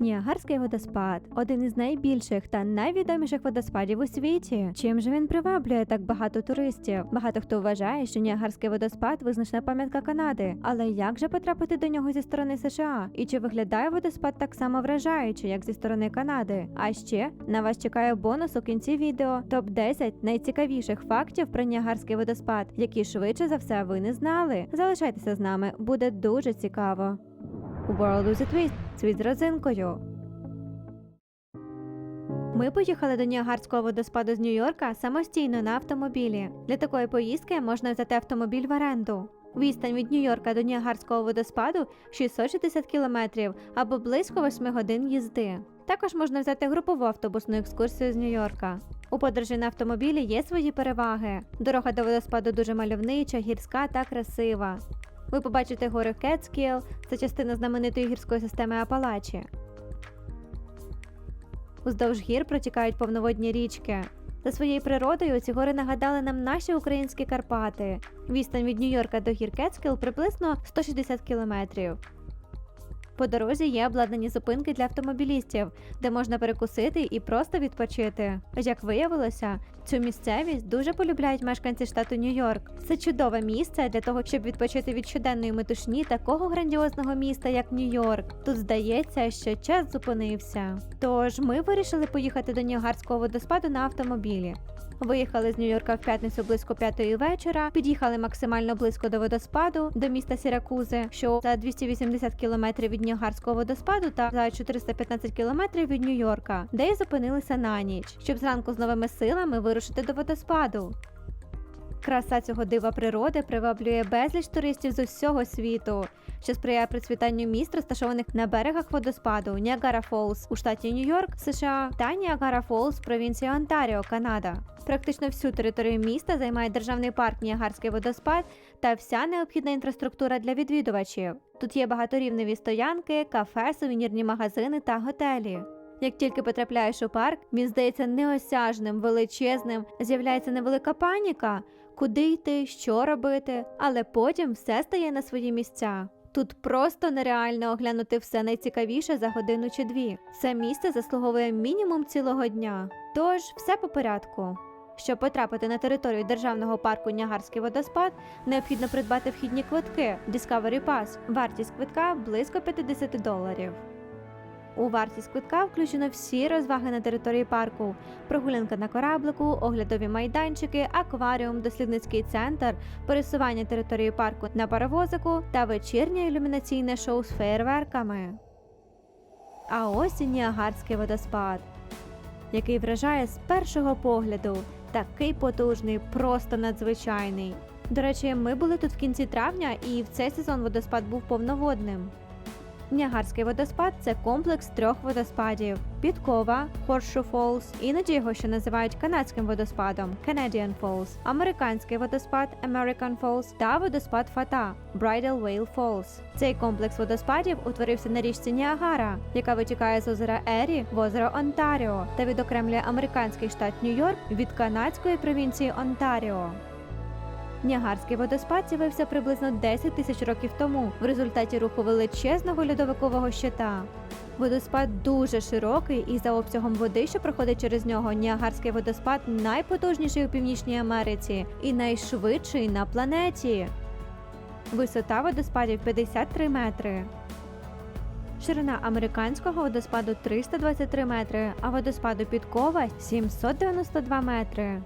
Ніагарський водоспад один із найбільших та найвідоміших водоспадів у світі. Чим же він приваблює так багато туристів? Багато хто вважає, що Ніагарський водоспад визначна пам'ятка Канади. Але як же потрапити до нього зі сторони США? І чи виглядає водоспад так само вражаюче, як зі сторони Канади? А ще на вас чекає бонус у кінці відео топ 10 найцікавіших фактів про Ніагарський водоспад, які швидше за все ви не знали. Залишайтеся з нами, буде дуже цікаво. World with a Twist – світ з родзинкою. Ми поїхали до Ніагарського водоспаду з Нью-Йорка самостійно на автомобілі. Для такої поїздки можна взяти автомобіль в оренду. Відстань від Нью-Йорка до Ніагарського водоспаду 660 кілометрів або близько 8 годин їзди. Також можна взяти групову автобусну екскурсію з Нью-Йорка. У подорожі на автомобілі є свої переваги. Дорога до водоспаду дуже мальовнича, гірська та красива. Ви побачите гори Кетскіл, це частина знаменитої гірської системи Апалачі. Уздовж гір протікають повноводні річки. За своєю природою ці гори нагадали нам наші українські Карпати. Відстань від Нью-Йорка до гір Кетскіл приблизно 160 кілометрів. По дорозі є обладнані зупинки для автомобілістів, де можна перекусити і просто відпочити. Як виявилося, цю місцевість дуже полюбляють мешканці штату Нью-Йорк. Це чудове місце для того, щоб відпочити від щоденної метушні такого грандіозного міста, як Нью-Йорк. Тут здається, що час зупинився. Тож ми вирішили поїхати до Ніагарського водоспаду на автомобілі. Виїхали з Нью-Йорка в п'ятницю близько п'ятої вечора, під'їхали максимально близько до водоспаду, до міста Сіракузи, що за 280 кілометрів від Ніагарського водоспаду та за 415 кілометрів від Нью-Йорка, де й зупинилися на ніч, щоб зранку з новими силами вирушити до водоспаду. Краса цього дива природи приваблює безліч туристів з усього світу, що сприяє процвітанню міст, розташованих на берегах водоспаду Ніагара Фолз у штаті Нью-Йорк, США та Ніагара Фолз в провінції Онтаріо, Канада. Практично всю територію міста займає державний парк Ніагарський водоспад та вся необхідна інфраструктура для відвідувачів. Тут є багаторівневі стоянки, кафе, сувенірні магазини та готелі. Як тільки потрапляєш у парк, він здається неосяжним, величезним, з'являється невелика паніка, куди йти, що робити, але потім все стає на свої місця. Тут просто нереально оглянути все найцікавіше за годину чи дві. Це місце заслуговує мінімум цілого дня. Тож все по порядку. Щоб потрапити на територію державного парку Нягарський водоспад, необхідно придбати вхідні квитки Discovery Pass. Вартість квитка близько 50 доларів. У вартість квитка включено всі розваги на території парку: прогулянка на кораблику, оглядові майданчики, акваріум, дослідницький центр, пересування території парку на паровозику та вечірнє ілюмінаційне шоу з феєрверками. А ось і Ніагарський водоспад, який вражає з першого погляду, такий потужний, просто надзвичайний. До речі, ми були тут в кінці травня, і в цей сезон водоспад був повноводним. Ніагарський водоспад це комплекс трьох водоспадів: Підкова, Horseshoe Falls, іноді його ще називають канадським водоспадом Canadian Falls, американський водоспад American Falls та водоспад Фата Bridal Whale Falls. Цей комплекс водоспадів утворився на річці Ніагара, яка витікає з озера Ері в озеро Онтаріо та відокремлює американський штат Нью-Йорк від канадської провінції Онтаріо. Ніагарський водоспад з'явився приблизно 10 тисяч років тому в результаті руху величезного льодовикового щита. Водоспад дуже широкий і за обсягом води, що проходить через нього, Ніагарський водоспад найпотужніший у Північній Америці і найшвидший на планеті. Висота водоспадів 53 метри. Ширина американського водоспаду 323 метри, а водоспаду Підкова 792 метри.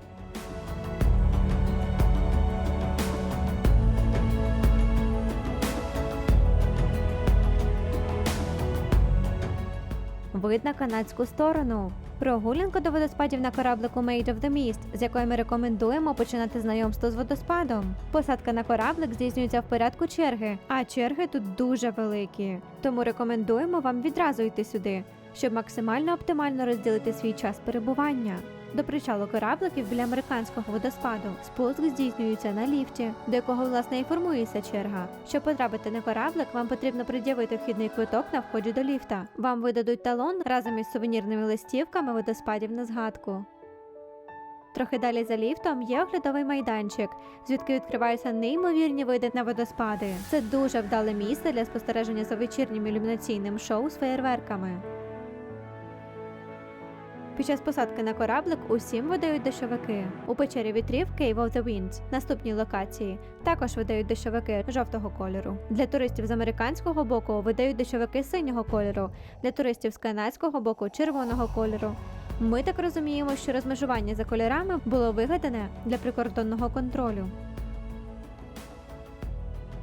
Вид на канадську сторону. Прогулянку до водоспадів на кораблику Made of the Mist, з якої ми рекомендуємо починати знайомство з водоспадом. Посадка на кораблик здійснюється в порядку черги, а черги тут дуже великі. Тому рекомендуємо вам відразу йти сюди, щоб максимально оптимально розділити свій час перебування. До причалу корабликів біля американського водоспаду спуск здійснюється на ліфті, до якого власне і формується черга. Щоб потрапити на кораблик, вам потрібно пред'явити вхідний квиток на вході до ліфта. Вам видадуть талон разом із сувенірними листівками водоспадів на згадку. Трохи далі за ліфтом є оглядовий майданчик, звідки відкриваються неймовірні види на водоспади. Це дуже вдале місце для спостереження за вечірнім ілюмінаційним шоу з феєрверками. Під час посадки на кораблик усім видають дощовики. У печері вітрів Cave of the Winds, наступній локації, також видають дощовики жовтого кольору. Для туристів з американського боку видають дощовики синього кольору, для туристів з канадського боку червоного кольору. Ми так розуміємо, що розмежування за кольорами було вигадане для прикордонного контролю.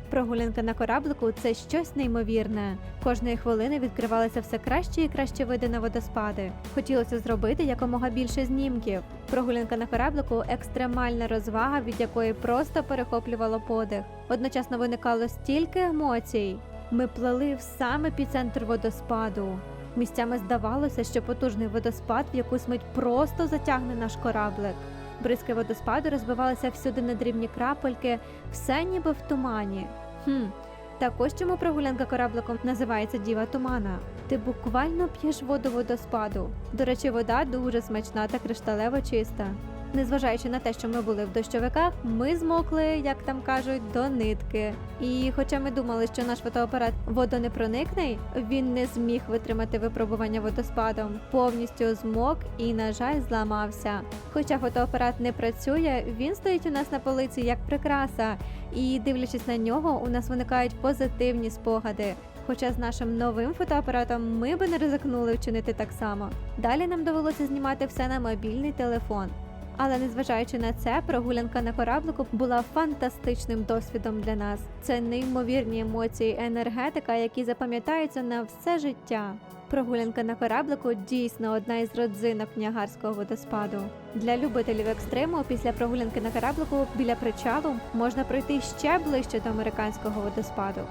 Прогулянка на кораблику це щось неймовірне. Кожної хвилини відкривалися все кращі і кращі види на водоспади. Хотілося зробити якомога більше знімків. Прогулянка на кораблику екстремальна розвага, від якої просто перехоплювало подих. Одночасно виникало стільки емоцій. Ми плели в сам епіцентр водоспаду. Місцями здавалося, що потужний водоспад в якусь мить просто затягне наш кораблик. Бризки водоспаду розбивалися всюди на дрібні крапельки, все ніби в тумані. Хм, так ось чому прогулянка корабликом називається Діва Тумана. Ти буквально п'єш воду водоспаду. До речі, вода дуже смачна та кришталево чиста. Незважаючи на те, що ми були в дощовиках, ми змокли, як там кажуть, до нитки. І хоча ми думали, що наш фотоапарат водонепроникний, він не зміг витримати випробування водоспадом, повністю змок і, на жаль, зламався. Хоча фотоапарат не працює, він стоїть у нас на полиці як прикраса, і дивлячись на нього, у нас виникають позитивні спогади. Хоча з нашим новим фотоапаратом ми би не ризикнули вчинити так само. Далі нам довелося знімати все на мобільний телефон. Але незважаючи на це, прогулянка на кораблику була фантастичним досвідом для нас. Це неймовірні емоції, енергетика, які запам'ятаються на все життя. Прогулянка на кораблику дійсно одна із родзинок Ніагарського водоспаду. Для любителів екстриму після прогулянки на кораблику біля причалу можна пройти ще ближче до американського водоспаду.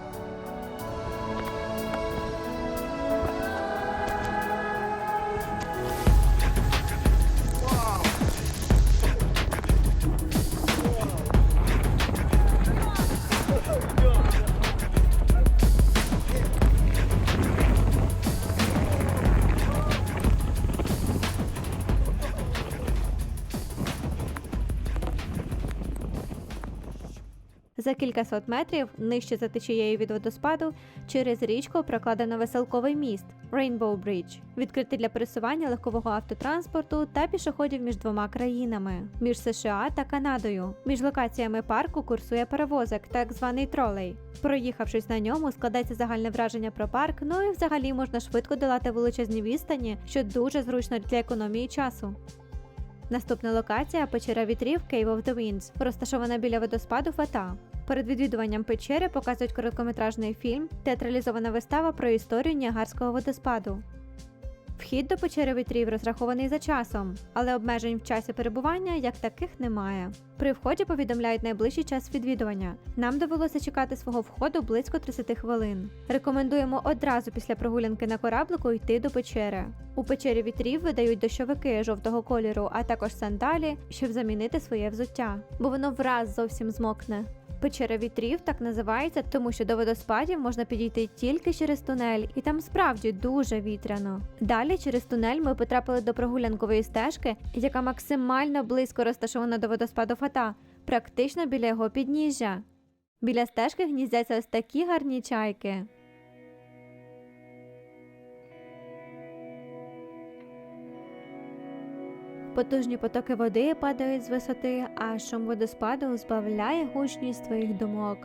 Кількасот метрів нижче за течією від водоспаду через річку прокладено веселковий міст Rainbow Bridge, відкритий для пересування легкового автотранспорту та пішоходів між двома країнами між США та Канадою. Між локаціями парку курсує перевозок, так званий тролей. Проїхавшись на ньому, складається загальне враження про парк. Ну і взагалі можна швидко долати величезні відстані, що дуже зручно для економії часу. Наступна локація печера вітрів Cave of the Winds, розташована біля водоспаду Фата. Перед відвідуванням печери показують короткометражний фільм, театралізована вистава про історію Ніагарського водоспаду. Вхід до печери вітрів розрахований за часом, але обмежень в часі перебування як таких немає. При вході повідомляють найближчий час відвідування. Нам довелося чекати свого входу близько 30 хвилин. Рекомендуємо одразу після прогулянки на кораблику йти до печери. У печері вітрів видають дощовики жовтого кольору, а також сандалі, щоб замінити своє взуття, бо воно враз зовсім змокне. Печера вітрів так називається, тому що до водоспадів можна підійти тільки через тунель, і там справді дуже вітряно. Далі через тунель ми потрапили до прогулянкової стежки, яка максимально близько розташована до водоспаду Фата, практично біля його підніжжя. Біля стежки гніздяться ось такі гарні чайки. Потужні потоки води падають з висоти, а шум водоспаду збавляє гучність твоїх думок.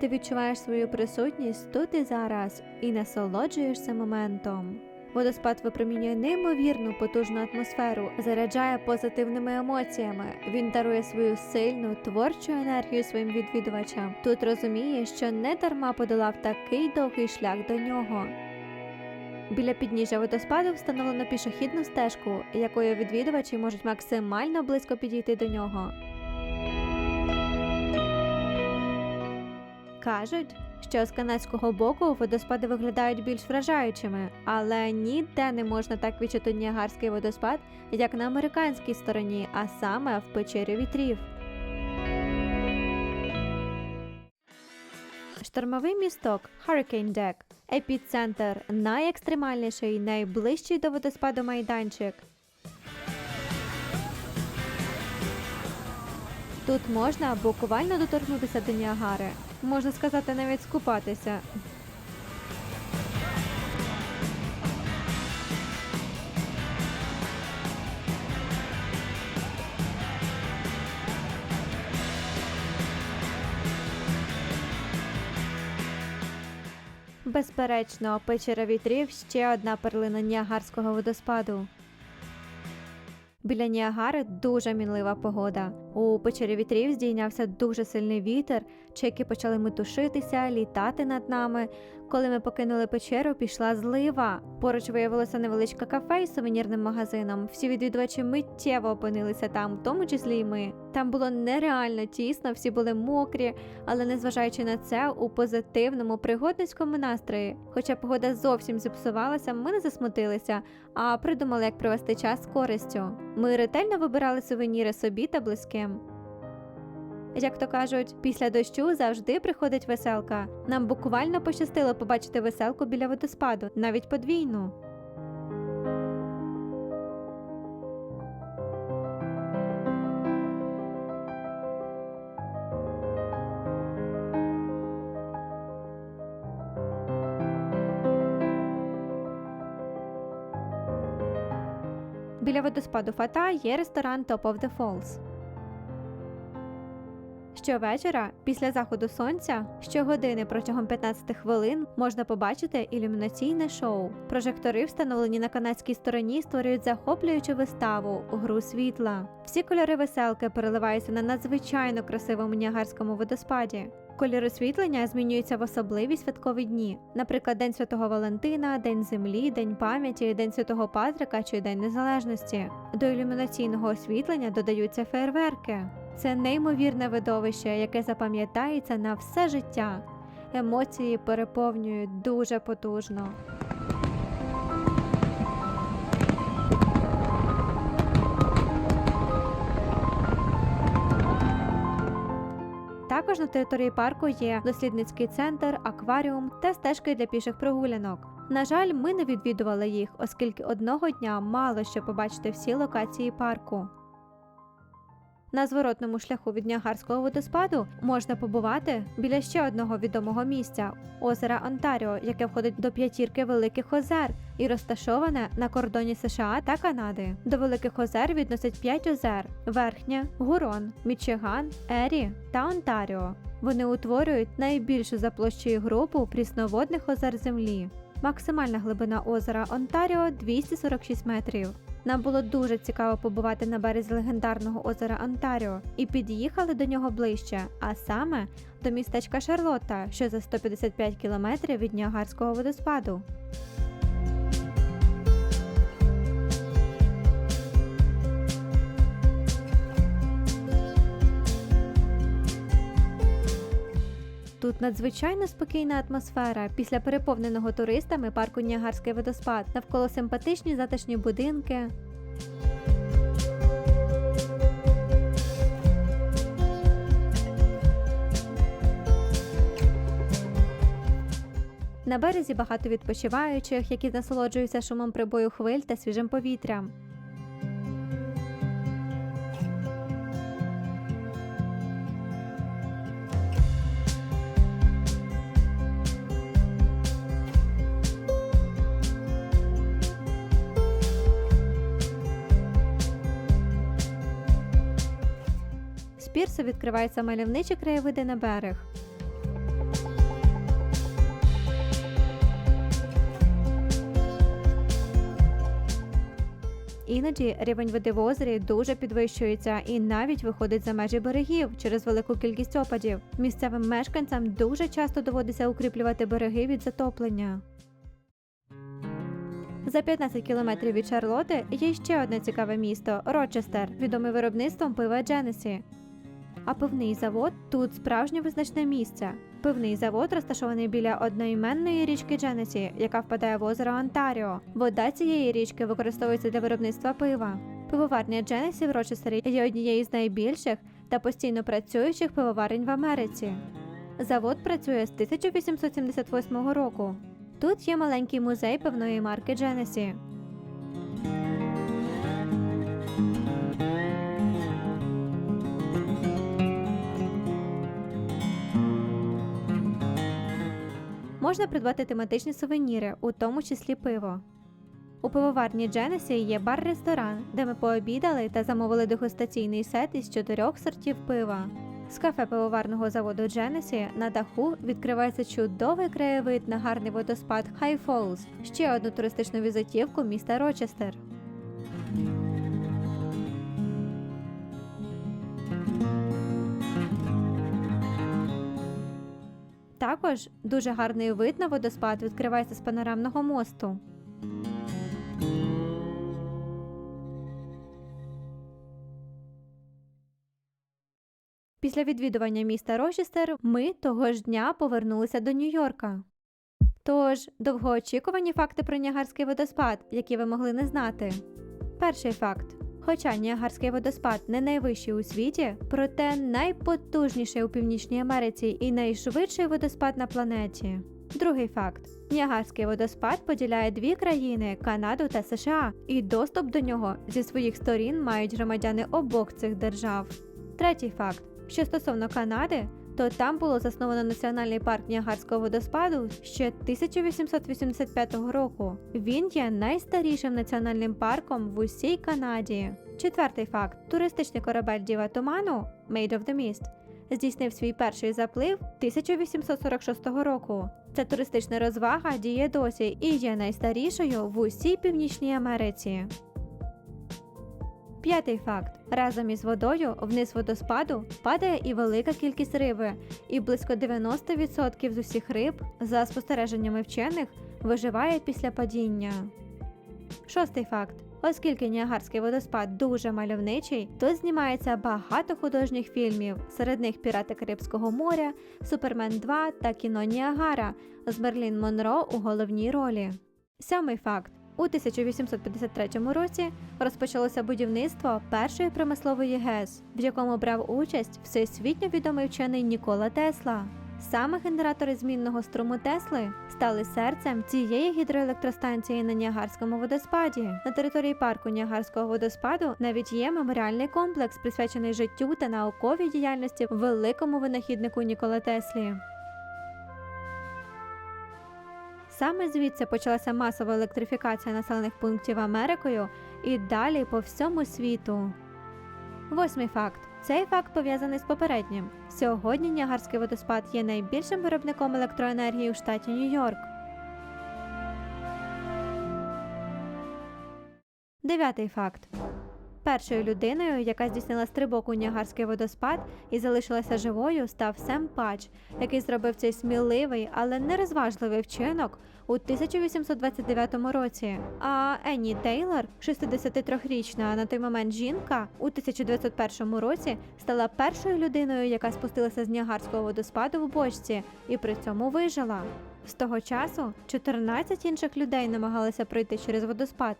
Ти відчуваєш свою присутність тут і зараз і насолоджуєшся моментом. Водоспад випромінює неймовірну потужну атмосферу, заряджає позитивними емоціями. Він дарує свою сильну творчу енергію своїм відвідувачам. Тут розуміє, що не дарма подолав такий довгий шлях до нього. Біля підніжжя водоспаду встановлено пішохідну стежку, якою відвідувачі можуть максимально близько підійти до нього. Кажуть, що з канадського боку водоспади виглядають більш вражаючими, але ніде не можна так відчути Ніагарський водоспад, як на американській стороні, а саме в печері вітрів. Штормовий місток Hurricane Deck – епіцентр, найекстремальніший, найближчий до водоспаду майданчик. Тут можна буквально доторкнутися до Ніагари. Можна сказати, навіть скупатися. Безперечно, печера вітрів ще одна перлина Ніагарського водоспаду. Біля Ніагари дуже мінлива погода. У печері вітрів здійнявся дуже сильний вітер, чеки почали метушитися, літати над нами. Коли ми покинули печеру, пішла злива. Поруч виявилося невеличке кафе із сувенірним магазином. Всі відвідувачі миттєво опинилися там, в тому числі й ми. Там було нереально тісно, всі були мокрі, але незважаючи на це, у позитивному пригодницькому настрої. Хоча погода зовсім зіпсувалася, ми не засмутилися, а придумали, як провести час з користю. Ми ретельно вибирали сувеніри собі та близьким. Як то кажуть, після дощу завжди приходить веселка. Нам буквально пощастило побачити веселку біля водоспаду, навіть подвійну. Біля водоспаду Фата є ресторан Top of the Falls. Щовечора, після заходу сонця, щогодини протягом 15 хвилин можна побачити ілюмінаційне шоу. Прожектори, встановлені на канадській стороні, створюють захоплюючу виставу гру світла. Всі кольори веселки переливаються на надзвичайно красивому Ніагарському водоспаді. Колір освітлення змінюється в особливі святкові дні, наприклад, День Святого Валентина, День Землі, День пам'яті, День Святого Патрика чи День Незалежності. До ілюмінаційного освітлення додаються фейерверки. Це неймовірне видовище, яке запам'ятається на все життя. Емоції переповнюють дуже потужно. Також на території парку є дослідницький центр, акваріум та стежки для піших прогулянок. На жаль, ми не відвідували їх, оскільки одного дня мало що побачити всі локації парку. На зворотному шляху від Ніагарського водоспаду можна побувати біля ще одного відомого місця озера Онтаріо, яке входить до п'ятірки великих озер і розташоване на кордоні США та Канади. До великих озер відносять п'ять озер: Верхнє, Гурон, Мічиган, Ері та Онтаріо. Вони утворюють найбільшу за площею групу прісноводних озер Землі. Максимальна глибина озера Онтаріо 246 метрів. Нам було дуже цікаво побувати на березі легендарного озера Онтаріо і під'їхали до нього ближче, а саме до містечка Шарлотта, що за 155 кілометрів від Ніагарського водоспаду. Тут надзвичайно спокійна атмосфера після переповненого туристами парку Ніагарський водоспад, навколо симпатичні затишні будинки. На березі багато відпочиваючих, які насолоджуються шумом прибою хвиль та свіжим повітрям. Пірсу відкриваються мальовничі краєвиди на берег. Іноді рівень води в озері дуже підвищується і навіть виходить за межі берегів через велику кількість опадів. Місцевим мешканцям дуже часто доводиться укріплювати береги від затоплення. За 15 кілометрів від Шарлоти є ще одне цікаве місто Рочестер, відоме виробництвом пива Дженесі. А пивний завод тут справжнє визначне місце. Пивний завод розташований біля одноіменної річки Дженесі, яка впадає в озеро Онтаріо. Вода цієї річки використовується для виробництва пива. Пивоварня Дженесі в Рочестері є однією з найбільших та постійно працюючих пивоварень в Америці. Завод працює з 1878 року. Тут є маленький музей пивної марки Дженесі. Можна придбати тематичні сувеніри, у тому числі пиво. У пивоварні Дженесі є бар-ресторан, де ми пообідали та замовили дегустаційний сет із чотирьох сортів пива. З кафе пивоварного заводу Дженесі на даху відкривається чудовий краєвид на гарний водоспад High Falls, ще одну туристичну візитівку міста Рочестер. Також дуже гарний вид на водоспад відкривається з панорамного мосту. Після відвідування міста Рочестер ми того ж дня повернулися до Нью-Йорка. Тож, довгоочікувані факти про Ніагарський водоспад, які ви могли не знати. Перший факт. Хоча Ніагарський водоспад не найвищий у світі, проте найпотужніший у Північній Америці і найшвидший водоспад на планеті. Другий факт: Ніагарський водоспад поділяє дві країни Канаду та США, і доступ до нього зі своїх сторін мають громадяни обох цих держав. Третій факт: що стосовно Канади, то там було засновано національний парк Ніагарського водоспаду ще 1885 року. Він є найстарішим національним парком в усій Канаді. Четвертий факт: туристичний корабель Діва Туману Made of the Mist здійснив свій перший заплив 1846 року. Ця туристична розвага діє досі і є найстарішою в усій Північній Америці. П'ятий факт: разом із водою вниз водоспаду падає і велика кількість риби, і близько 90% з усіх риб, за спостереженнями вчених, виживає після падіння. Шостий факт: оскільки Ніагарський водоспад дуже мальовничий, то знімається багато художніх фільмів, серед них Пірати Карибського моря, Супермен 2 та кіно Ніагара з Мерлін Монро у головній ролі. Сьомий факт. У 1853 році розпочалося будівництво першої промислової ГЕС, в якому брав участь всесвітньо відомий вчений Нікола Тесла. Саме генератори змінного струму Тесли стали серцем цієї гідроелектростанції на Ніагарському водоспаді. На території парку Ніагарського водоспаду навіть є меморіальний комплекс, присвячений життю та науковій діяльності великому винахіднику Нікола Теслі. Саме звідси почалася масова електрифікація населених пунктів Америкою і далі по всьому світу. Восьмий факт. Цей факт пов'язаний з попереднім. Сьогодні Ніагарський водоспад є найбільшим виробником електроенергії у штаті Нью-Йорк. Дев'ятий факт. Першою людиною, яка здійснила стрибок у Ніагарський водоспад і залишилася живою, став Сем Пач, який зробив цей сміливий, але нерозважливий вчинок у 1829 році. А Енні Тейлор, 63-річна на той момент жінка, у 1901 році стала першою людиною, яка спустилася з Ніагарського водоспаду в бочці і при цьому вижила. З того часу 14 інших людей намагалися пройти через водоспад.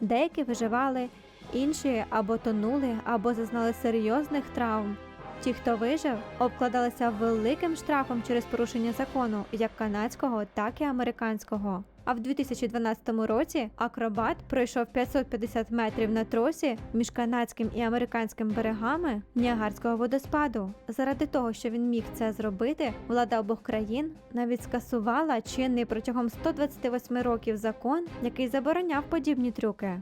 Деякі виживали, інші або тонули, або зазнали серйозних травм. Ті, хто вижив, обкладалися великим штрафом через порушення закону, як канадського, так і американського. А в 2012 році акробат пройшов 550 метрів на тросі між канадським і американським берегами Ніагарського водоспаду. Заради того, що він міг це зробити, влада обох країн навіть скасувала чинний протягом 128 років закон, який забороняв подібні трюки.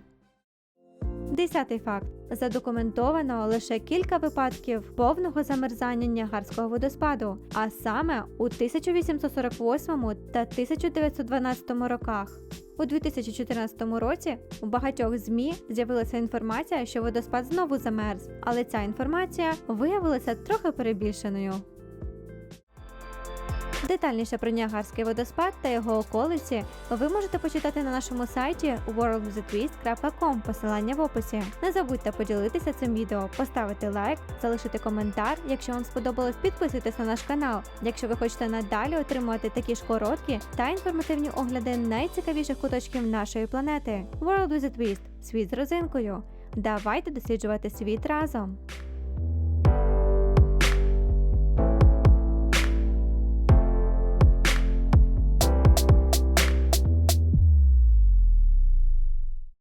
Десятий факт: задокументовано лише кілька випадків повного замерзання Ніагарського водоспаду, а саме у 1848 та 1912 роках. У 2014 році у багатьох ЗМІ з'явилася інформація, що водоспад знову замерз, але ця інформація виявилася трохи перебільшеною. Детальніше про Ніагарський водоспад та його околиці ви можете почитати на нашому сайті worldwithatwist.com, посилання в описі. Не забудьте поділитися цим відео, поставити лайк, залишити коментар. Якщо вам сподобалось, підписуйтесь на наш канал. Якщо ви хочете надалі отримувати такі ж короткі та інформативні огляди найцікавіших куточків нашої планети. World with a Twist – світ з розинкою. Давайте досліджувати світ разом.